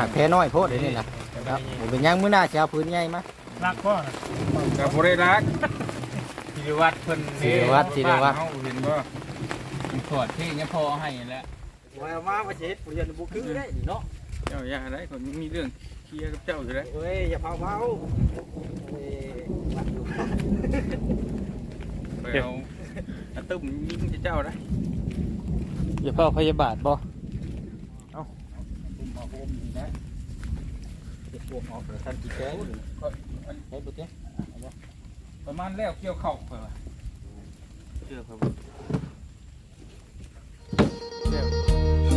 หักแพ้น้อยโพดเดี๋ยวนี้นะครับผมเป็นหยังมื้อหน้าสิเอาพื้นใหญ่มารักพ่อนะกับบ่ได้รักศิริวัตรเพิ่นศิริวัตรศิริวัตรเฮาเห็นบ่ถอดเพลงเนี่ยพ่อให้แล้วว่ามาว่าสิเฮ็ดผู้เรียนบ่คือได้เนาะเจ้าอย่าได้คนมีเรื่องเคลียร์กับเจ้าอยู่แล้วเอ้ยอย่าเผาเผาเอ้ยรักอยู่ไปเอาอาตึ้มยิงเจ้าได้อย่าพ่อพยาบาทบ่ตุ้ มเอาโฮมนี่นะเฮ็ดพวกออกท่านสิแกงเฮ็ดบ่เลยประมาณแล้วเกี่ยวเข้าเพิ่นว่าเชื่อเกี่ยว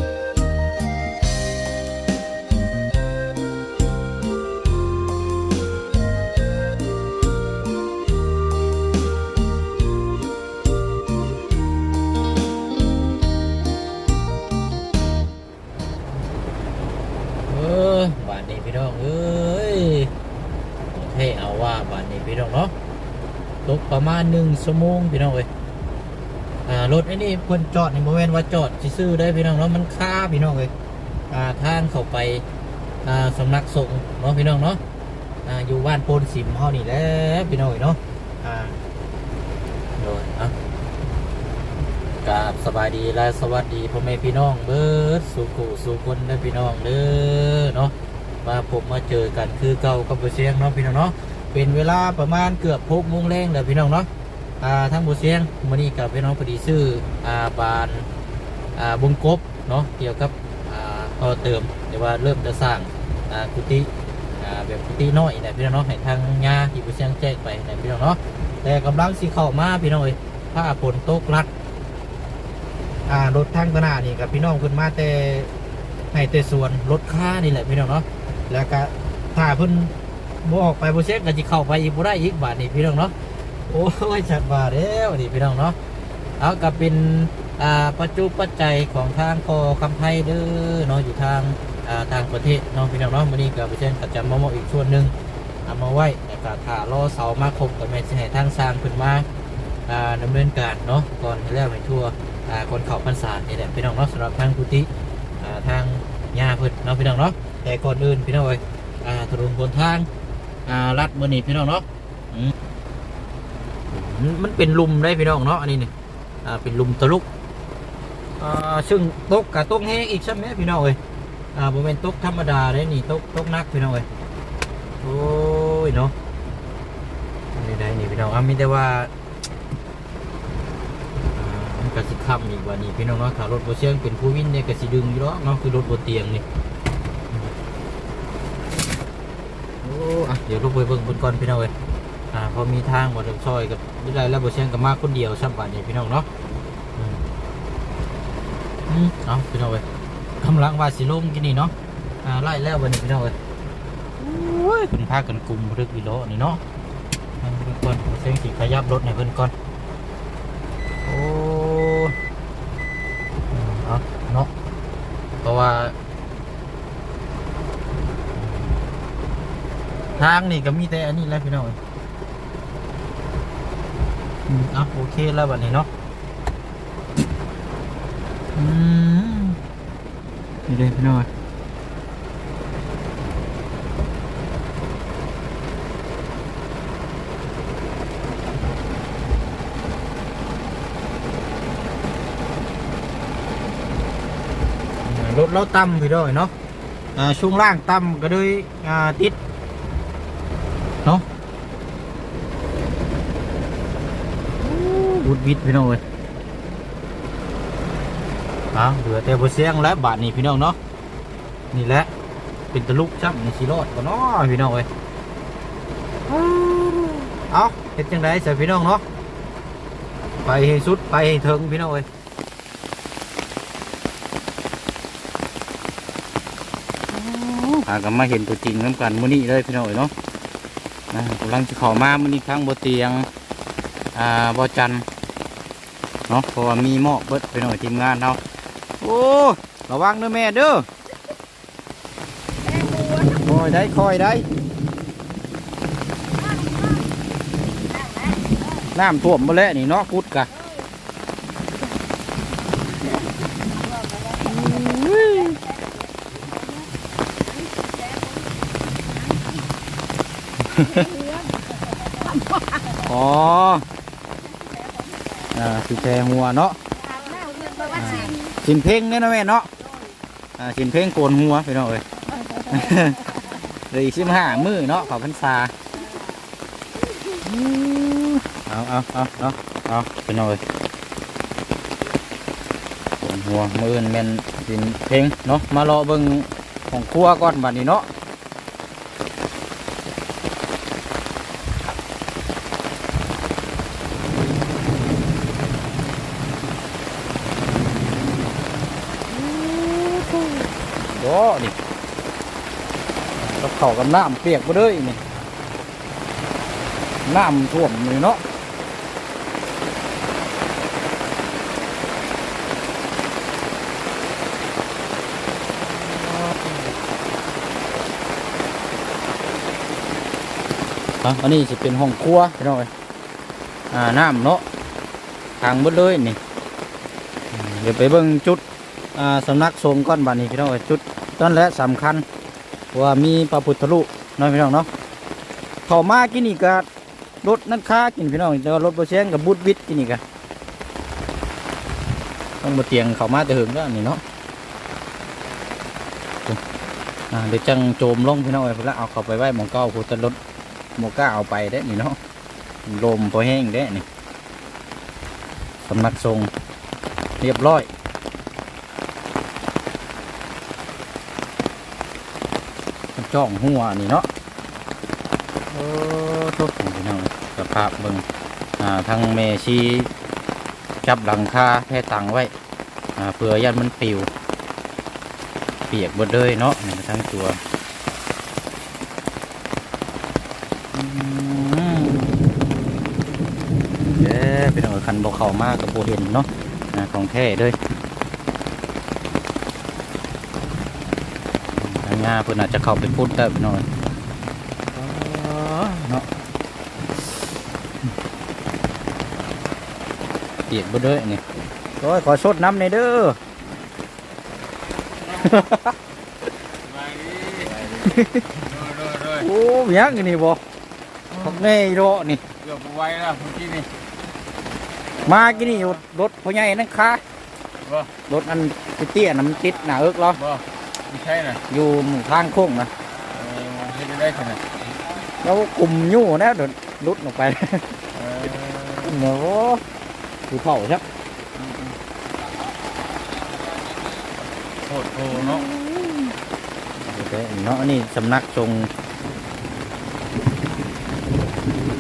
ประมาณหนึ่งชั่วโมงพี่น้องเอ้ยอ่ารถไอ้นี่เพิ่นจอดในบริเวณว่าจอดซื่อได้พี่น้องเนาะมันค่าพี่น้องเอ้ยอ่าทางเข้าไปอ่าสำนักสงฆ์เนาะพี่น้องเนาะอ่าอยู่บ้านโพนสิมเฮานี่แหละพี่น้องเอ้ยเนาะอ่าโดยอะกราบสบายดีและสวัสดีพ่อแม่พี่น้องเบิดสุขุสุคนและพี่น้องเด้อเนาะมาผมมาเจอกันคือเก่ากับบ่เสียงเนาะพี่น้องเนาะ เป็นเวลาประมาณเกือบ6โมงแรงแล้วพี่น้องเนาะอ่าทั้งบ่เสียงมื้อนี้กับพี่น้องพอดีซื้ออ่าบานอ่าบงกบเนาะเกี่ยวกับอ่าต่อเติมแต่ว่าเริ่มจะสร้างอ่ากุฏิอ่าแบบกุฏิน้อยนะพี่น้องเนาะให้ทางญาที่บ่เสียงแจ้งไปนะพี่น้องเนาะแต่กำลังสิเข้ามาพี่น้องเอ้ยถ้าฝนตกลัดอ่ารถทางตนานี่กับพี่น้องขึ้นมาแต่ให้แต่ส่วนรถค่านี่แหละพี่น้องเนาะแล้วก็ถ้าเพิ่น บ่ออกไปบ่เช็คก็สิเข้าไปอีกบ่ได้อีกบาทนี่พี่น้องเนาะโอ้ยชัดบาทแล้วนี่พี่น้องเนาะเอาก็เป็นอ่าปัจจุปัจจัยของทางคอคำไทยเด้อเนาะอยู่ทางอ่าทางประเทศเนาะพี่น้องเนาะมื้อนี้ก็บ่เช่นก็จะมามอบอีกส่วนหนึ่งเอามาไว้แล้วก็ถ้ารอเสามาครบก็แม่นสิให้ทางสร้างเพิ่นมาอ่าดำเนินการเนาะก่อนให้แล้วให้ทั่วอ่าคนเขาพรรษานี่แหละพี่น้องเนาะสำหรับทางกุฏิอ่าทางญาเพิ่นเนาะพี่น้องเนาะแต่ก่อนอื่นพี่น้องเอ้ยอ่าถนนบนทาง อ่าลัดมื้อนี้พี่น้องเนาะมันเป็นลุมได้พี่น้องเนาะอันนี้เนี่อ่าเป็นลุมตะลุกอ่าซึ่งตกกับตกแห้งอีกใช่ไหมพี่น้องเอ้ยอ่าบ่แม่นตกธรรมดาเด้นี่ตกตกนักพี่น้องเอ้ยโอ้ยเนาะนนี้ได้นี่พี่น้องอะมีแต่ว่าอ่ามันกสิค้ำอีกว่านี่พี่น้องเนาะถ้ารถโบเชียงเป็นผู้วินเนี่ยกระสิดึงอยู่แล้วเนาะคือรถโบเตียงนี่โอ้อะเดี๋ยวลงไปเบิ่งบนก่อนพี่น้องเอ้ยอ่าพอมีทางบ่ได้ซอยกับวิไลแล้วบ่เชียงก็มาคนเดียวซ้ํบาดนี่พี่น้องเนาะอืมเอาพี่น้องเอ้ยกำลังว่าสิลงกินนี่เนาะอ่าไล่แล้วบัดนี้พี่น้องเอ้ยโอ้ยเพิ่นพากันกลุ่มรึกอีโลนี่เนาะเพิ่นก่อนบ่เชียงสิขยับรถให้เพิ่นก่อน โอ้อืมเอาเนาะเพราะว่า ทางนี่ก็มีแต่อันนี้แหละพี่น้องอืมอะโอเคแล้วบัดนี้เนาะอืมนี่เลยพี่น้องรถเราต่ำพี่น้องเนาะอ่าช่วงล่างต่ำก็เลยอ่าติด เนาะ วุดวิดพี่น้องเอ้ยเอาเหลือแต่บเสียงแล้วบาทนี่พี่น้องเนาะนี่แหละเป็นตะลุกจ้ำในสีรอดก็เนาะพี่น้องเอ้ยเอาเฮ็ดจังไดเสียพี่น้องเนาะไปให้สุดไปให้ถึงพี่น้องเอ้ยหากันมาเห็นตัวจริงน้ำกันมื้อนี้เลยพี่น้องเอ้ยเนาะกำลังจะข้ามามื้อนี้ครั้งบ่เตียงอ่าบ่จันทร์ นาะเพราะว่ามีหม้อเบิดไปหน่อยทีมงานเราโอ้ระวังเด้อแม่เด้อคอยได้คอยได้น้ำท่วมมาแล้วนี่เนาะพุดกะอ๋อ อ่าสิแทหัวเนาะสินเพ่งเนี่ยนะแม่เนาะอ่าสินเพ่งโกนหัวไปเนาะเอ้ยเลยสิบห้ามือเนาะขอพรรษาเอาเอาเอาเอาเอาไปหน่อยโกนหัวมืออื่นแม่นสินเพ่งเนาะมารอเบิ่งของครัวก่อนบัดนี้เนาะ โอ้นี่กับ เขากับน้ำเปียกไปเลยนี่น้ำท่วมเลยเนาะอะอันนี้จะเป็นห้องครัวพี่น้องเอ้ยอ่าน้ำเนาะทางหมดเลยนี่เดี๋ยวไปเบิ่งจุดอ่าสำนักสงฆ์ก้อนบานนี้พี่น้องเอ้ยจุดต้นและสำคัญ ว่ามีพระพุทธรูปเน้อยพี่น้องเนาะเขามากินนี่ก็รถนั่นค้ากินพี่น้องแต่ว่ารถโบเชงกับบุดวิทย์กินนี่ก็ต้องมาเตียงเขามาแต่หึงแล้วนี่เนาะเดี๋ยวจังโจมลงพี่น้องเอ้ยเพื่อเอาเขาไปไว้หมองก้าพุทธรถหมองก้าเอาไปได้นี่เนาะลมพอแห้งได้นี่สำนักสงเรียบร้อย มัน จ้องหัวนี่เนาะโอ้ทุกพี่น้องสภาพเบิ่งอ่าทางเมชีจับหลังคาแพ่ตังไว้อ่าเผื่อยันมันปิว เปียกหมดเลยเนาะทั้งตัวเด้เป็นเอาคันบกเข้ามากกับโบเห็นเนาะของแท้เลย ทางงาเพิ่นอาจจะเข้าไปพุดได้พี่น้อยเนาะเปียกบ่เด้อนี่โอ้ยขอชดน้ำในอยเด้อไปดิโดยโดยโดยโอ้เมียงอันนี่บ่พักแน่อีโดะนี่เกือบไว้แล้วเมื่อกี้นี่มากินนี่รถพ่อใหญ่นั่นค่ะบ่รถอันเตี้ยๆน่ะมันติดหน้าเอิกเหรอบ่ ไม่ใช่น่ะอยู่ทางโค้งนะเออเฮ็ดได้ขนาดแล้วกลุ่มยู่นะเดินลุดออกไปเออเนาะคือเผาครับโคตรโหเนาะเนาะนี่สำนักทรง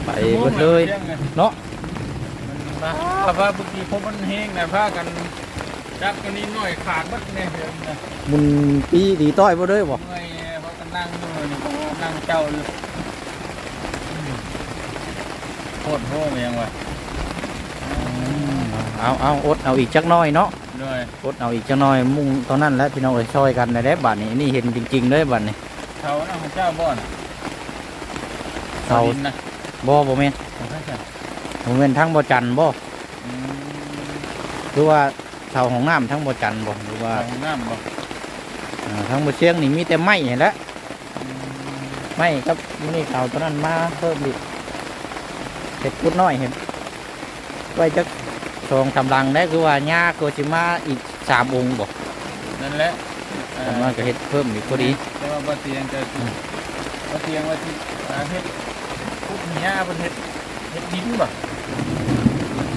ไปเบิดเลยเนาะผ้าผ้าบางทีผมมันแห้งนะผ้ากัน จับกันนิดหน่อยขาดบัดเนี่ยเดี๋ยวนะมุนปีดีต้อยบ่เลยบ่เมื่อยเพราะกันนั่งอยู่นี่นั่งเจ้าอยู่โคตรโหเมียงว่ะเอาเอาอดเอาอีกจักหน้อยเนาะด้วยอดเอาอีกจักหน้อยมุ่งตอนนั้นแหล้วพี่น้องเอ้ยช่วยกันในแด้บัดนี้นี่เห็นจริงๆเลยบัดนี้เสาหน้าของเจ้าบ่อนเสาดินนะบ่บ่แม่นของข้าจ้ะบ่แม่นทั้งบ่จันทร์บ่อืมหรือว่า เสาของน้ำทั้งบ่จันทร์บ่หรือว่าของน้ำบ่อ่าทั้งบ่เชียงนี่มีแต่ไม้นี่แหละอืมไม้กับนี่เขาตอนนั้นมาเพิ่มอีกเห็ดพุดน้อยเห็นไว้จักสองสำลังได้คือว่าหญ้าก็สิมาอีกสามองค์บ่นั่นแหละเอ่อทำมาก็เฮ็ดเพิ่มอีกพอดี แต่ว่าบ่เตียงจะอืม บ่เตียงว่าที่อ่าเฮ็ดพุกหญ้าเพิ่นเฮ็ดเฮ็ดดินบ่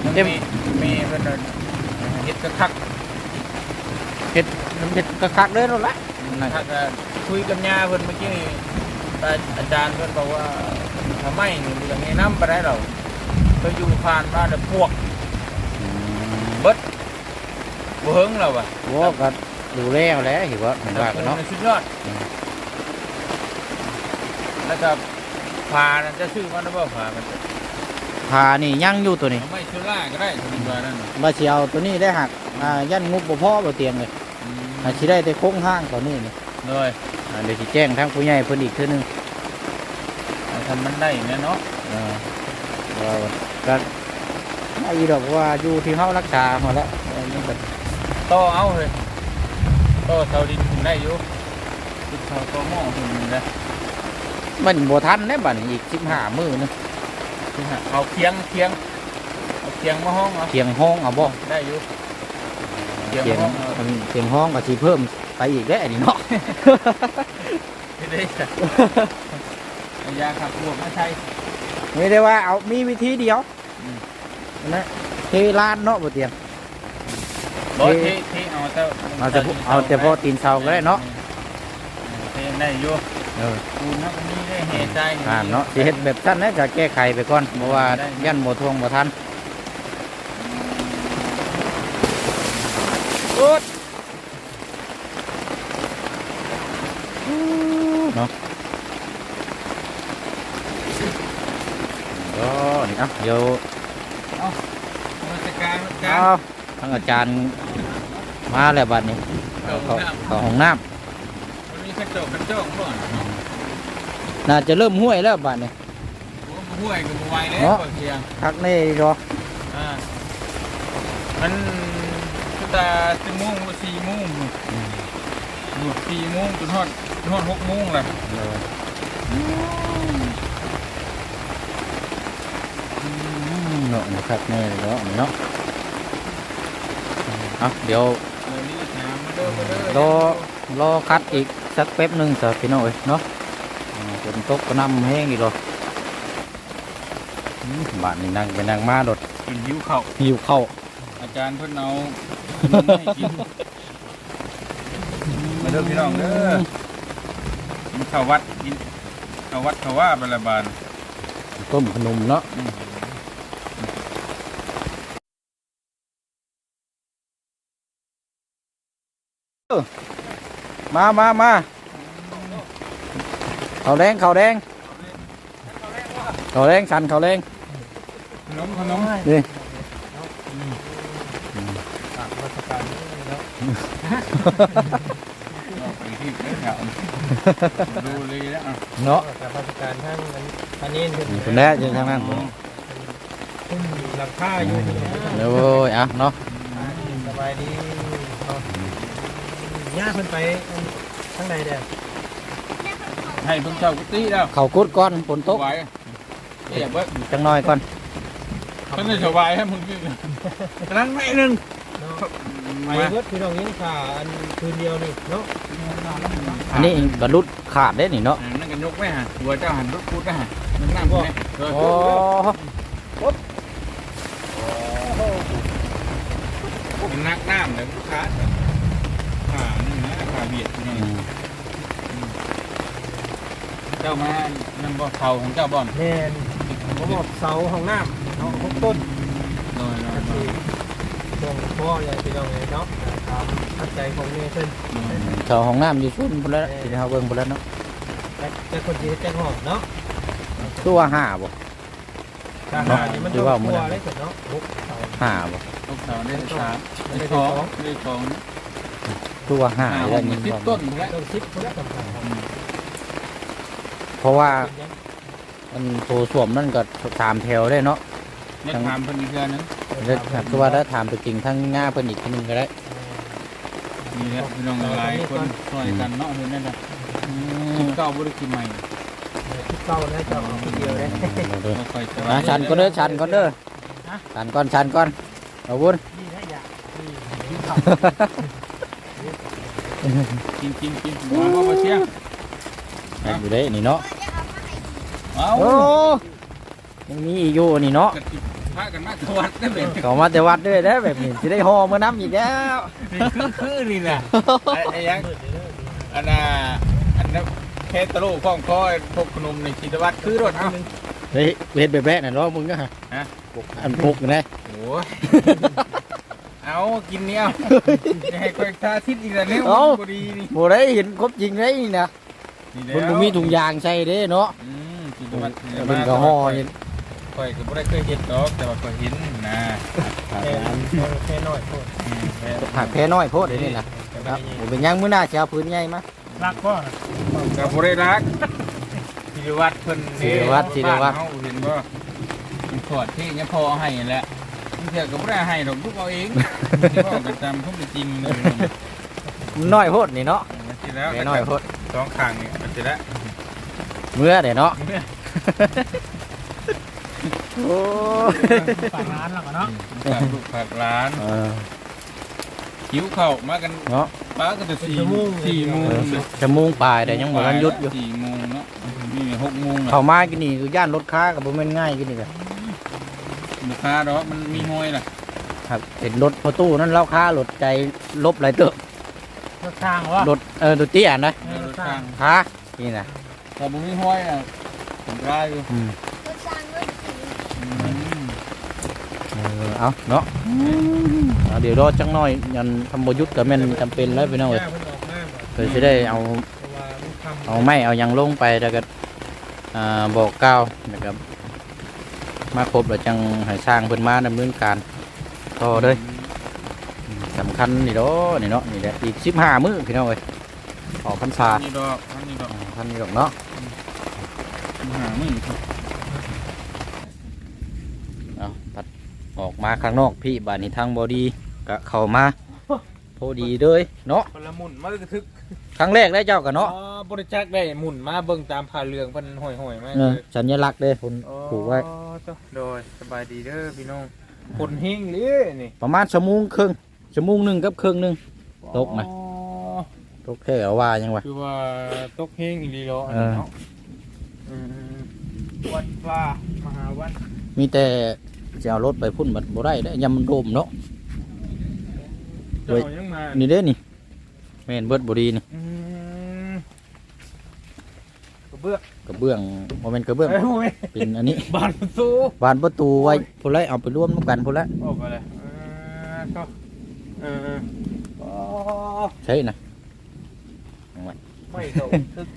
มันมีมีเพิ่นเอา เฮ็ดกระคักเฮ็ดมันเฮ็ดกระคักเลยแล้วละถ้าจะคุยกับย่าเพิ่นเมื่อกี้นี่อาจารย์เพิ่นบอกว่าทำไมนี่เรื่องนี้น้ำไปได้เราเคยอยู่ผ่านมาแต่พวกเบิดบ่เฮิงเราอะโอ้ก็ดูแล้วแหล้วเห็นว่าเห็นว่ากันเนาะสุดยอดอืมแล้วก็พานั่นจะซื้อมันได้บ่พามัน พานี่ยังอยู่ตัวนี้เอาไม่ชุล่าก็ได้สมมุติว่านั่นน่ะมาสิเอาตัวนี้ได้หักอ่ายันงบบ่พอบ่เตียงเลยอืมอาสิได้แต่โค้งห้างตัวนี้นี่เลยอ่าเดี๋ยวสิแจ้งทางผู้ใหญ่เพิ่นอีกเทื่อนึงเอาทำมันได้เนี่ยเนาะอ่าว่าก็ไม่ดอกว่าอยู่ที่เฮารักษาเฮาแล้วอันนี้ก็ต่อเอาเลยต่อเสาดินขึ้นได้อยู่ติดเสาต่อหม้อขึ้นได้มันบ่ทันแน่บัดนี้อีก15มื้อนึง เอาเคียงเคียงเอาเคียงมาห้องเอาเคียงห้องเอาบ่ได้อยู่เคียงเคียงห้องเอามันเคียงห้องก็สิเพิ่มไปอีกแล้วอันนี้เนาะไม่ได้จ้ะเอายาขับพวกมาใช้ไม่ได้ว่าเอามีวิธีเดียวอืมนะเทลานเนาะบ่เตียงบอเทที่ที่เอาแต่เอาแต่พวเอาแต่พอตีนเสาก็ได้เนาะเทได้อยู่ เออปูนนักนี้ได้เหตุใจอ่าเนาะสิเฮ็ดแบบสั้นนะก็แก้ไขไปก่อนเพราะว่ายันบ่ทวงบ่ทันโอ๊ดเนาะก็นี่เอะเดี๋ยวราชการราชการเอาทางอาจารย์มาแล้วบัดนี้ เข้าเขาห้องน้ำเขาห้องน้วันนี้กระจกกระจกก่อ นำน่าจะเริ่มห้วยแล้วบัดนี้ห้วยกันไวแล้วเนาะเพียงทักนี่รออ่ามันก็ตาสิโมงว่าสี่โมงหมดสี่โมงจนทอดจนทอดหกโมงเลยเนาะนี่ทักนี่เนาะนี่เนาะเอาเดี๋ยวเดี๋ยวนี้น้ำมาเด้อมาเด้อรอรอคัดอีกสักแป๊บหนึงสิพี่น้องเอ้ยเนาะอ่าฝ นตกก็น้ำแห้งอีกรออืมบ้านนี้นั่งไปนั่งมาโดดกินหิวข้าวหิวข้าวอาจารย์เพิ่นเอาขนมให้กินมาเด้อพี่น้องเด้อกินข้าววัดกินข้าววัดข้าวว่าไปละบานต้มขนมเนาะอืมมามามา เขาแดงเขาแดงเขาแดงสันเขาแดงขนมขนมนี่ราชการเนาะเอาไปที่เด้อครับดูเลยแล้วเนาะราชการทั้งอันนนี้คุณแม่อยู่ทางนั้นขึ้นหลังคาอยู่นี่นะเดี๋ยวโอ้ยอะเนาะสบายดีย่าเพิ่นไปข้างในเด้อ ให้เพิ่นเช่ากุฏิแล้วเขากุดก่อนฝนตกสบายเอ๊ะเบิดจังน้อยก่อนเพิ่นได้สบายให้มึงกินกำลังไม่นึงมาไปเบิดพี่น้องยิงขาอันคืนเดียวนี่เนาะอันนี้กระลุดขาดได้นี่เนาะนั่นก็ยกไว้ฮะหัวเจ้าหันรถพูดนะฮะมันนั่งบ่เออโอ้มันนักน้ำเลยลูกค้าขาหนี่งนะขาเบียดนี่ จ้ามานั่นบ่เขาของเจ้าบ่อนแม่นผมบอกเสาห้องน้ำเนาะหกต้นน้อยน้อยก็คือตรงพ่อใหญ่พี่น้องเลยเนาะตามทัดใจของเมย์เพิ่นเขาห้องน้ำอยู่ชุ่นพุ่นแล้วที่เขาเบิ่งพุ่นแล้วเนาะแต่แต่คนที่แจ้งหอมเนาะตัวห้าบ่ ทหารนี่มันที่ต้องว่ากมื้ลัอวนั้นเลยเนาะบุกเสาห้าบ่ลูกสาวได้สามไม่ได้ได้สสอองงได้สองตัวห้าห้าแล้วมันี่นสิบต้นแล้วต้องคิดคนละสำคัญครับเพ ราะว่ามันโถส้วมนั่นก็ถามแถวได้เนาะเนี่ยถามเพิ่นอีกเทื่อนึงแล้วคือว่าถ้าถามตัวจริงทั้งหน้าเพิ่นอีกทีหนึงก็ได้นี่แหละพี่น้องหลายคนช่วยกันเนาะเห็นนั่นน่ะกินเก้าบ่ได้กินใหม่คิดเก้านะเจ้าเอาคนเดียวเลยบ่ค่อยสบานะยชันก็เด้อชันก่อนเด้อชันก่อนชันก่อนเอาวุ้นนี่ได้อยากนี่ยิ่งขับกินกินกินมาบ่มาเชียงให้อยู่ได้นี่เนาะ เอ้าโอ้ยังมีอีกอยู่นี่เนาะกะติพากันมาตวัดได้เป็นเขามาแต่วัดด้วยได้อแบบนี้จะได้ห่อมือน้ำอีกแล้วนี่คือคือนี่น่ะไอ้ไอ้ยังอันน่ะอันนั้นแค่ตะโลข้องคอยพวกขนมในกิตวัดคือรถเอ้าเฮ้ยเฮ็ดแบบแบะน่ะเนาะมึงก็ฮะฮะอันปุกนะโอ้ยเอากินเนี่ยจะให้คอยทาทิศอีกแล้วเนี่ยบ่ดีนี่บ่ได้เห็นครบจริงเลยนี่นะนี่เพิ่นบ่มีถุงยางใส่เด้เนาะอืม กิตวัดเพิ่นก็ห่อเห็นคอยก็บ่ได้เคยเห็นดอกแต่ว่าก็เห็นนะแค่แค่น้อยโทษอืมแค่ผักแพ้น้อยโพดเดี๋ยวนี้นะคครัรับบผมเป็นหยังมื้อหน้าสิเอาพื้นใหญ่มา รักก็ก็บ่ได้รักศิริวัตรเพิ่นเด้ศิริวัตรศิริวัตรบ้านเฮาเห็นบ่มันถอดที่เนี่ยพอให้แหละมันเถื่อก็บ่ได้ให้ดอกทุกเอาเองที่พ่อกันตามข้อเป็นจริงเลยมันน้อยโพดนี่เนาะมันสิแล้วแพ้น้อยโพดสองข้างนี่มันสิแล้วเมื่อเดี๋ยวเนาะ โอ้ฝากร้านเราก่อนเนาะฝากลูกฝากร้านเออ หิวข้าวมากันเนาะ ป้าก็จะสี่โมงสี่โมงเออเลยจะมุ่งปลายแต่ยังบ่ทันหยุดอยู่สี่โมงเนาะนี่หกโมงแล้วเข้ามากินนี่คือย่านรถค้ากับบ่แม่นง่ายกินนี่ก็ลูกค้าดอกมันมีห้อยล่ะครับเห็นรถพอตู้นั้นเล่าค้ารถใจลบหลายเติบรถทางวะรถเออรถเตี้ยนะในรถข้างค้านี่นะแต่บ่มีห้อยอะ ผมร้ายอยู่อืมรถสร้างรถสีอืมเออเอาเนาะเอาเดี๋ยวรอจังหน่อยยันทำบ่หยุดก็แม่นจำเป็นแล้วพี่น้องเอ้ยย่าเพิ่นออกมาบ่เพื่อสิได้เอา เพราะว่าลูกคำเอาไม้เอาหยังลงไปแล้วก็อ่าบอกกล่าวนะครับ มาครบแล้วจังให้สร้างเพิ่นมาดำเนินการต่อเลยอืมสำคัญนี่เนาะนี่เนาะนี่แหละอีก15มื้อพี่น้องเอ้ยออกพรรษานี่ดอกอันนี้ดอกอ่าท่านนี่ดอกเนาะ หาไม่ครับเอาตัดออกมาข้างนอกพี่บานนี้ทางบอดีก็เข้ามาพอดีเลยเนาะคนละหมุนมากระทึกครั้งแรกได้เจ้ากันอ๋อเนาะบริจาคได้หมุนมาเบิ่งตามผ่าเรืองเพิ่นห่อยๆมาเออสัญลักษณ์เลยคุณผูกไว้อ๋อเจ้าโดยสบายดีเด้อพี่น้องคนเฮงเลยนี่ประมาณชั่วโมงครึ่งชั่วโมงหนึ่งกับครึ่งหนึ่งตกนะอ๋อตกแค่เอาว่ายังวะคือว่าตกเฮงอีหลีเนาะ วัดฟ้ามหาวัดมีแต่จะเอารถไปพุ่นบัดบ่ได้ได้ยำมันโดมเนาะเว้ยเจ้ายังมานี่เด้นี่แม่นเบิดบ่ดีนี่อืมกระเบื้องกระเบื้องบ่แม่นกระเบื้อง เอ้ยโอ้ยเป็นอันนี้ บานประตูบานประตูไว้พุ่นไรเอาไปร่วมกันพุ่นละออกไปเลยเออก็เออเออใช่นะไม่ตกทึก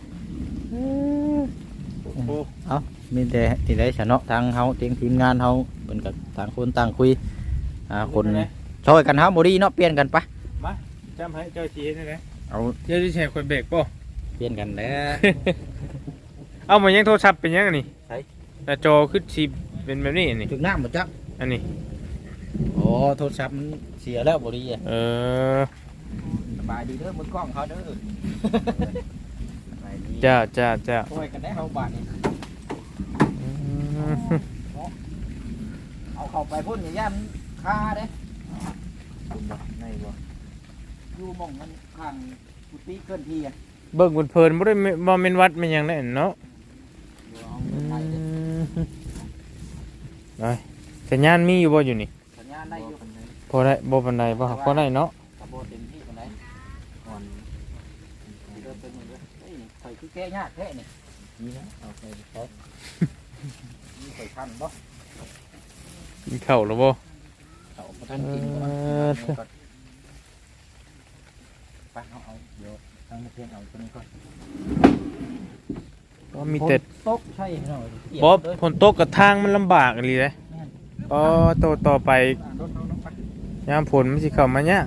โอ้ เอามีแต่ที่ได้ชนะทางเฮาทีมทีมงานเฮาเพิ่นก็ต่างคนต่างคุยอ่าคนช่วยกันครับบดีเนาะเปลี่ยนกันปะจำให้เจ้าชี้นี่นะเอาเจ้าที่แชร์คนเบรกป่ะเปลี่ยนกันแล้ว เอามายังโทรศัพท์เป็นยังไงนี่ใช่แต่จอขึ้นชีเป็นแบบนี้นี่ถึงน้ำหมดจักอันนี้โอ้โทรศัพท์มันเสียแล้วบดีอะเออสบายดีเด้อมือกล้องเขาเด้อ สบายดีจ้าจ้าจ้าช่วยกันได้เฮาบาทนี่อืมเอาเข้าไปพุ่นอย่าย่านคาเด้คุณบ่ในบ่อยู่หมองมันข้างกุฏิเคลื่อนที่อะเบิ่งเพลินๆบ่ได้แม่บ่แม่นวัดแม่นหยังได้เนาะเดี๋ยวเอาอืไปเด้อมไปสัญญาณมีอยู่บ่อยู่นี่สัญญาณได้อยู่พอได้บ่ปานใดบ่พอได้เนาะ กระโบเต็มที่คนไหนก่อนเดินไปหมดเลยเฮ้ยใส่ คือแก้ยากแค่นี่นี่นะเอาไปใช้นี่ใส่ทันบ่กินข้าวแล้วบ่เอาไปทันกินก่อนเออเอาก่อนไปเอาเอาเดี๋ยวทางมาเทียนเอาตัวนี้ก่อนก็มีแต่ฝนตกใช่ไหมเนาะเปียกบ่เลยฝนตกกับทางมันลำบากอีหลีเด้ก็โตต่อไปรถเอาลงไปยามฝนมันสิเข้ามาเนี่ย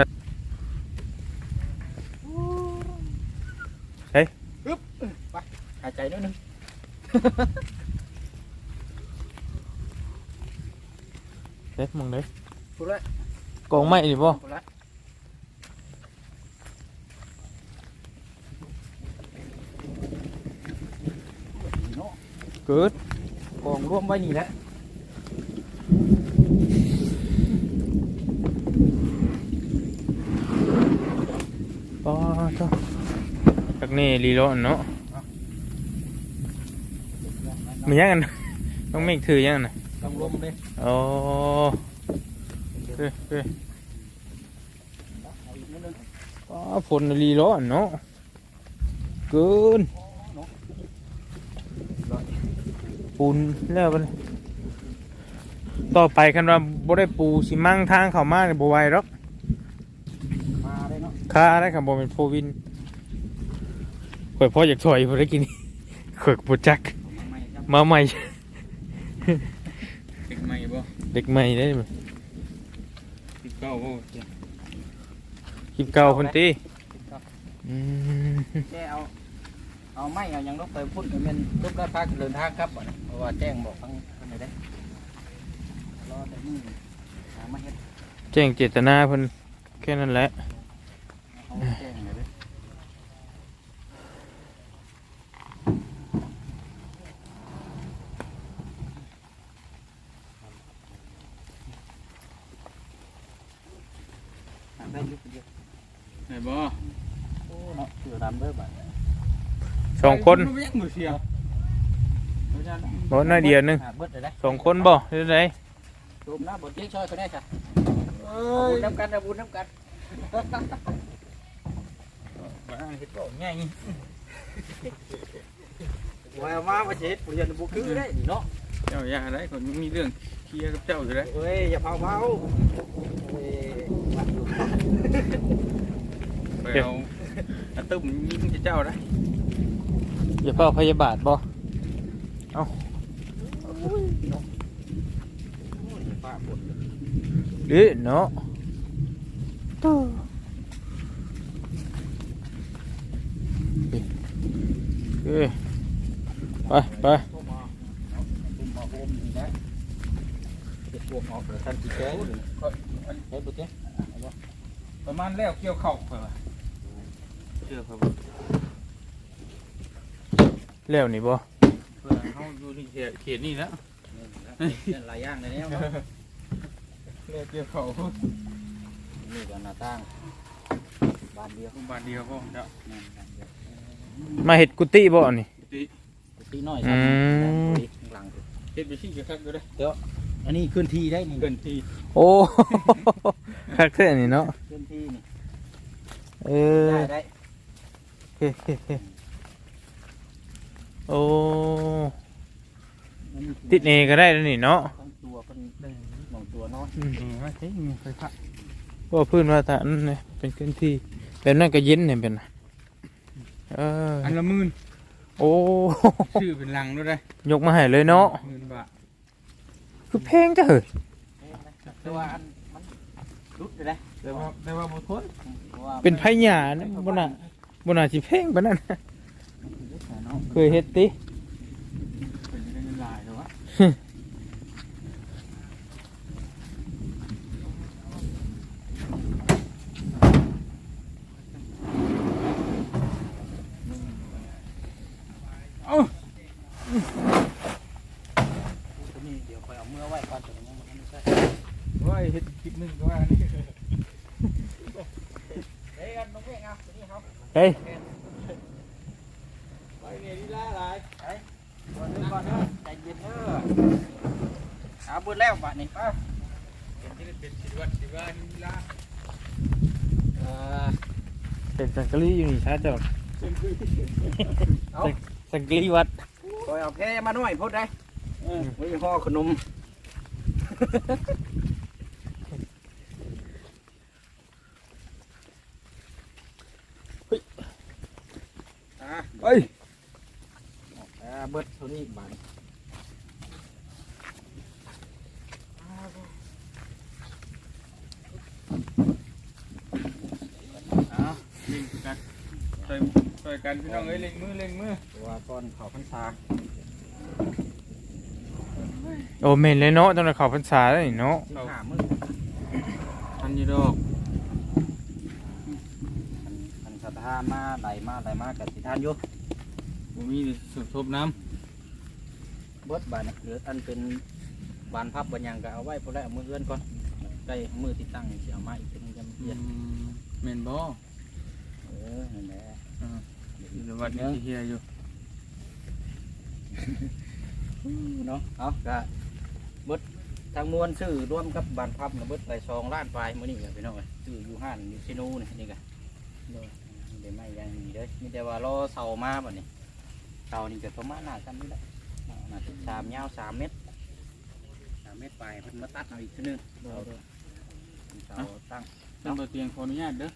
ากเดี๋ยว หายใจนิดนึงเด็ดมึงเด้พูดเลยกองไม้ดิบ่พูดเลยนี่เนาะเกิดกองร่วมไว้นี่แหละป้าจ้าจากนี้ลีโลเนาะมียังกันต้องเมฆถือยังกันนะต้องร่วมเลยโอ้เฮ้ยเฮ้ยเอาอีกนิดนึงป้าฝนลีโลเนาะเกินปูนแล้วมันต่อไปคันว่าบ่ได้ปูสิมั่งทางเข้ามาเนี่ยบ่ไหวหรอกมาได้เนาะค่าได้ครับบ่เป็นโฟวินข่อยพ่ออยากถอยบ่ได้กินข่อยบ่จักไม่ครับมาใหม่ติดไม่บ่เด็กใหม่ได้มั้ยติดเก้าบ่คลิปเก่าพุ่นติอืมแกเอาเอาไม้เอาหยังลงไปพุ่นกันเป็นรูปได้พักเดินทางครับบ่เนี่ยเพราะว่าแจ้งบอกทั้งคนไหนได้รอได้มือหามาเฮ็ดแจ้งเจตนาเพิ่นแค่นั้นแหละเอาแจ้งเลยเด้อหาได้อยุคเดียว ไหน บ่โอ้เนาะเสือดำเด้อบัดสองคนไม่ยังมือเสียบ่น้อยเดียวหนึงหาเบิดเลยได้สองคนบ่เฮ็ดไดตูมนะบ่เจ๊ช่วยเขาได้จ้ะเอ้เอาบุยญน้ำกันเอาบุญน้ำกันบ้าเฮ็ดบ่ง่ายว่ามาว่าจะเฮ็ดผู้เรียนบ่คือได้นี่เนาะเจ้าอย่าได้คนมีเรื่องเคลียร์กับเจ้าอยู่ได้เฮ้ยอย่าเผาเผาเฮ้ยวัดอยู่ ไปเอาอาตุ้มยิงเจ้าได้อย่าเฝ้าพยาบาทบ่ป้าปวดเด้เนาะเอ้ยไปไปเข้ามาเนาะตุ้มมาโฮมนี่นะเฮ็ดพวกออกแล้วท่านสิแก้วนี่เฮ็ดบ่เจ๊ประมาณแล้วเกี่ยวเข่าเพิ่นว่าเชื่อเพิ่นแล้วนี่บ่เพิ่นเฮาอยู่ที่เขตเขตนี่แล้วนี่หลายอย่างเลยเนี่ยเนาะแล้วเกี่ยวเข่านี่ก็หน้าต่างบานเดียวบ้านเดียวก็เจ้านั่นบานเดียวมาเฮ็ดกุฏิบ่นี่ติตีน้อยอืซ้ำมข้างหลังเฮ็ดไปชี้กับคักอยู่ได้อันนี้เคลื่อนที่ได้นี่เกินทีโอ้คักแท้นี่เนาะเคลื่อนที่นี่เออได้ได้โอ เคโอเคโอเคโอ้อันนี้ติดเอก็ได้แล้วนี่เนาะทั้งตัวเป็นหนองตัวน้อยอืมว่าเฮ้ยมีไฟฟ้าว่าพื้นว่าฐานนี่เป็นพื้นที่แบบนั้นก็เย็นเนี่ยเป็นน่ะเอออันละหมื่นโอ้ ชื่อเป็นลังด้วยได้ยกมาให้เลยเนาะหมื่นบาทคือแพงจ้ะเหรอแต่ว่าอันมันรุดเลยนะแต่ว่าแต่ว่าบ่ทนพราะว่าเป็นไผหญ้านะบ่น่า บ่น่าสิแพงปานนั้นเนาะเคยเฮ็ดติเป็นเงินหลายแต่ว่าตัวนี้เดี๋ยวไปเอาเมื่อไว้ก่อนตัวนี้มันไม่ใช่ว่าเฮ็ดคลิปหนึงก็ว่านี่ เฮ้ยกันน้องเพ่งเอาตัวนี้ เขาเฮ้ยไปเนี่ยดีละหลายก่อนเด้อก่อนเด้อใจเย็นเด้อเอาเบิดแล้วบัดนี้ป้าเป็นที่เป็นสิวัดสิว่าดีละเออเป็นสังกะรีอยู่นี่ชาเจ้าเอาสังกะรีวัดคอยเอาแพ้มาหน่อยพูดได้เออไว้ห่อขนม อะเอ้ยอ่าเบิดเท่านี้บาดอ้าวเล่นกันช่วยช่วยกันพี่น้องเอ้ยเล่งมือเล่งมือตัวก้อนเขาพรรษาโอ้แม่นเลยเนาะต้องได้เข้าพรรษาแล้วนี่เนาะที่ห้ามือทันอยี่ดอกอันสัทธามาไหลมาไหลมากับสิทานอยู่ ผมมีสุดทบน้เบิดบาดนี่หรืออันเป็นบานพับบานหยังก็เอาไว้พอแล้วเอามือเอื้อนก่อนได้มือที่ตั้งเสียมาอีกเป็นจำำเยียนเมนบอเออนั่นแหละเดี๋ยววัดนี้เฮียอยู่เนาะเอาก็เบิดทางมวลซื้อร่วมกับบานพับนะเบิดไปสองล้านปลายมื้อนี้ก็พี่น้องเอ้ยซื้ออยู่ห้านอยู่ซิโนูนี่นี่ก็เดี๋ยวไม่ยังมีเด้อมีแต่ว่ารอเสามาบัดนี้ เสานี่ก็ประมาณหน้ากันนี่แหละหน้าสิบสามยาวสามเมตรสามเมตรปลายเพิ่นมาตัดเอาอีกทีนึงเอาเสาตั้งตั้งตัวเตียงขออนุญาตเด้อ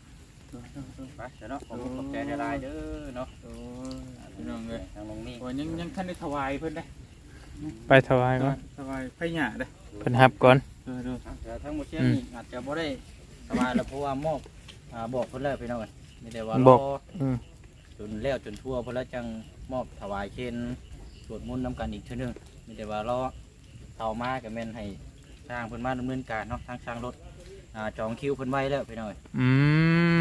ไปเดี๋ยวเนาะขอบคุณขอบใจได้หลายเด้อเนาะโอ้ยพี่น้องเลยทางลงนี่โอ้ยยังยังท่านได้ถวายเพิ่นได้ไปถวายก่อนถวายไผ่หยาได้เพิ่นรับก่อน เออเด้อ เดี๋ยวทั้งหมดเช่นนี้อาจจะบ่ได้สบายแล้วเพราะว่ามอบอ่าบอกเพิ่นแล้วพี่น้องกันไม่ได้ว่ารบอกออืม จนแล้วจนทั่วเพิ่นแล้วจัง มอบถวายเช่นสวดมนต์น้ำกันอีกเทื่อนึงไม่ได้ว่ารอเต่ามาก็แม่นให้สร้างเพิ่นมาดำเนินการเนาะทางสร้างรถอ่าจองคิวเพิ่นไว้แล้วพี่น้องเอ้ยอื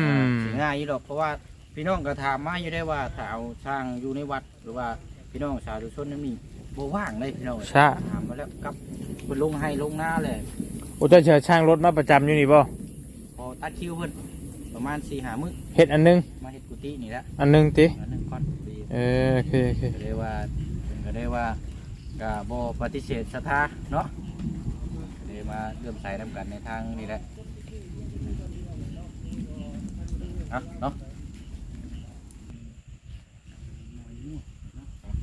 อ่ามสิง่ายอยู่ดอกเพราะว่าพี่น้องก็ถามมาอยู่ได้ว่าถ้าเอาสร้างอยู่ในวัดหรือว่าพี่น้องสาธุชนนั้นมีบ่ว่างเลยพี่น้องเอ้ยใช่ถามมาแล้วกับเพิ่นลงให้ลงหน้าเลย โอ้เจ้าเชิญช่างรถมาประจำอยู่นี่บ่พอตัดคิวเพิ่นประมาณ4 5มื้อเฮ็ดอันหนึงมาเฮ็ดกุฏินี่แหละอันหนึงติอันนึงก่อนดี เออโอเคโอเคก็เลยว่าเพิ่นก็ได้ว่าก็บ่ปฏิเสธศรัทธาเนาะก็เลยมาเริ่อมใส่นํกันในทางนี้แหละอะเนาะ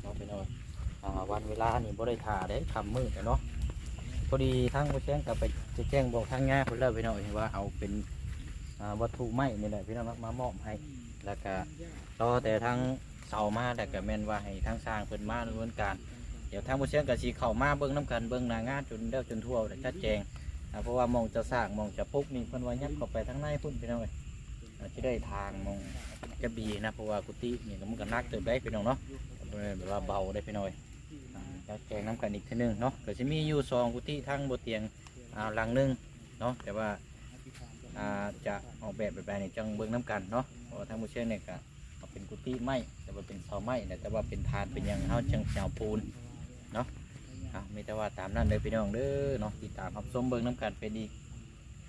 เอาไปหน่อยอ่าวันเวลานี่บ่ได้ท่าได้คำมืดอะเนาะพอดีทางผู้แจ้งก็ไปจะแจ้งบอกทางงานเพิ่นแล้วไปหน่อยว่าเอาเป็นอ่าวัตถุไม้นี่แหละพี่น้องมามอบให้แล้วก็รอแต่ทาง เสามาแต่ก็แม่นว่าให้ทางสร้างเพิ่นมาดำเนินการ เดี๋ยวทางผู้เชี่ยวก็สิเข้ามาเบิ่งน้กันเบิ่งหน้างานจนเด้วจนทั่วแล้วชัดแจงอ่าเพราะว่ามองจะสร้างมองจะปลุกนี่เพิ่นว่ายับเข้าไปทางในพุ่นพี่น้องเอ้ยอาจะได้ทางมองจะบีนะเพราะว่ากุฏินี่ก็มันก็หนักเติบได้พี่น้องเนาะบ่ได้แบบว่าเบาได้พี่น้องเอ้ยอ่าชัดแจงน้กันอีกทีหนึงเนาะก็สิมีอยู่สองกุฏิทั้งบนเตียงอ่าหลังหนึงเนาะแต่ว่า อ่าจะออกแบบแบบนี่จังเบิ่งน้ำกันเนาะเพราะว่าทางผู้เชี่ยวเนี่ยก็ เป็นกุฏิไม้แต่ว่าเป็นเสาไม้นะแต่ว่าเป็นฐานเป็นหยังเฮาจังเสาปูนอะมีแต่ว่าตามนั้นเลยพี่น้องเด้อเนาะติดตามรับชมเบิ่งน้ำกันเป็นดี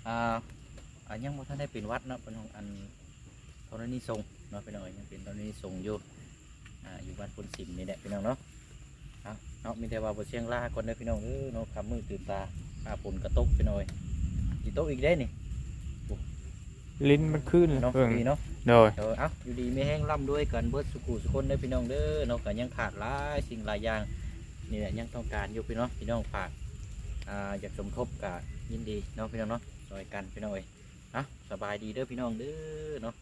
อ่าอันยังบ่ทันได้เป็นวัดเนาะเป็นของอันธรณีทรงเนาะพี่น้องยังเป็นธรณีทรงอยู่อ่าอยู่บ้านคนสิมนี่แหละพี่น้องเนาะเอาเนาะมีแต่ว่าบ่เชียงลาก่อนเด้อพี่น้องเด้อเนาะคำมือตื่นตาอาฝนกระตกพี่น้อยสิตกอีกได้นี่ ลิ้นมันขึ้นเลยเนาะเพิ่งดีเนาะโดยเดี๋ยวเอ้าอยู่ดีไม่แห้งร่ำด้วยกันเบิดสุขุสุคนเด้อพี่น้องเด้อเนาะก็ยังขาดหลายสิ่งหลายอย่างนี่แหละยังต้องการอยู่พี่น้องพี่น้องฝากอ่าอยากสมทบกับยินดีเนาะพี่น้องเนาะซอยกันพี่น้องเอ้ยเนาะสบายดีเด้อพี่น้องเด้อเนาะ